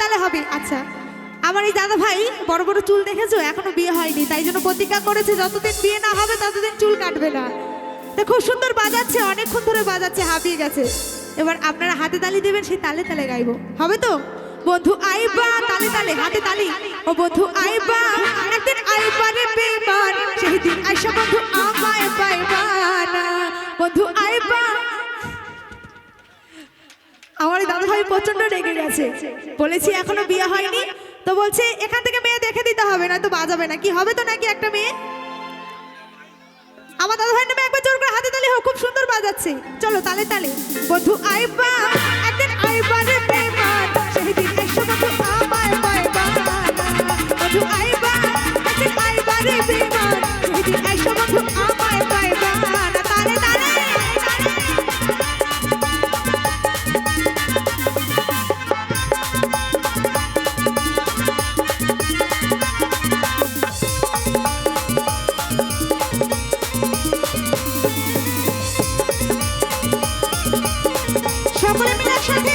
তালে হবে। আচ্ছা আমার এই দাদা ভাই বড় বড় চুল দেখেছ? এখনও বিয়ে হয়নি, তাই জন্য প্রতিজ্ঞা করেছে, যতদিন বিয়ে না হবে ততদিন চুল কাটবে না। তো খুব সুন্দর বাজাচ্ছে, অনেকক্ষণ ধরে বাজাচ্ছে, হাঁপিয়ে গেছে। এবার আপনারা হাতে তালি দেবেন সেই তালে তালে গাইবো। হবে তো? বন্ধু আইবা, তালে তালে, হাতে তালি। ও বন্ধু আইবা, একদিন আইবা রে বেমান সেই দিন আইসা বন্ধু আমায় পাইবা না। বন্ধু আইবা আমার দাদা ভাই প্রচণ্ড রেগে গেছে। বলেছি এখনও বিয়ে হয়নি? তো বলছে এখান থেকে মেয়ে দেখে দিতে হবে না তো বাজাবে না। কি হবে তো নাকি একটা মেয়ে? আমার দাদা ভাই নামে একবার জোর করে হাতে তালে হোক খুব সুন্দর বাজাচ্ছে। চলো তালে তালে। বধু আইবা বা আইবা সকলে মিলে একসাথে।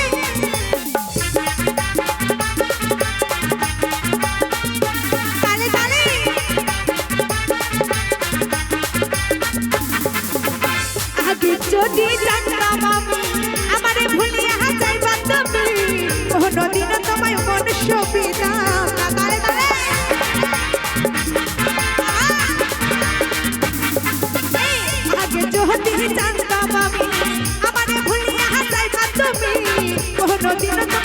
যদি জানতাম আমি আমারে ভুলিয়া যাইবা তুমি কোনদিনও তোমায় মনুষ্য তালে আগে যদি জানতাম কোনদিনও তোমায়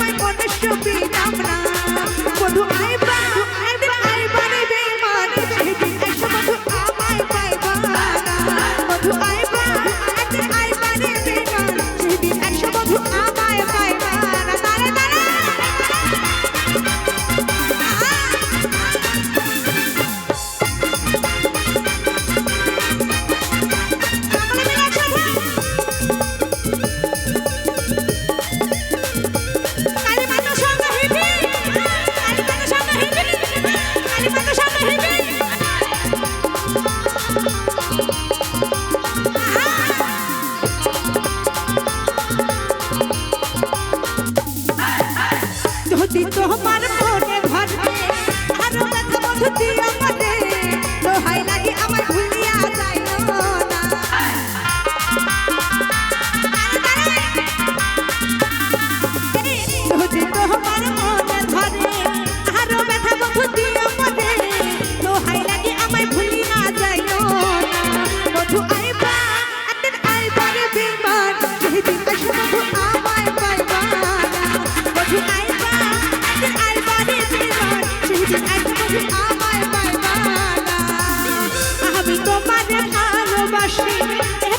যদি তোমার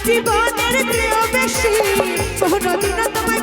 জীবনের চেয়েও বেশি। কোনোদিনও তোমায়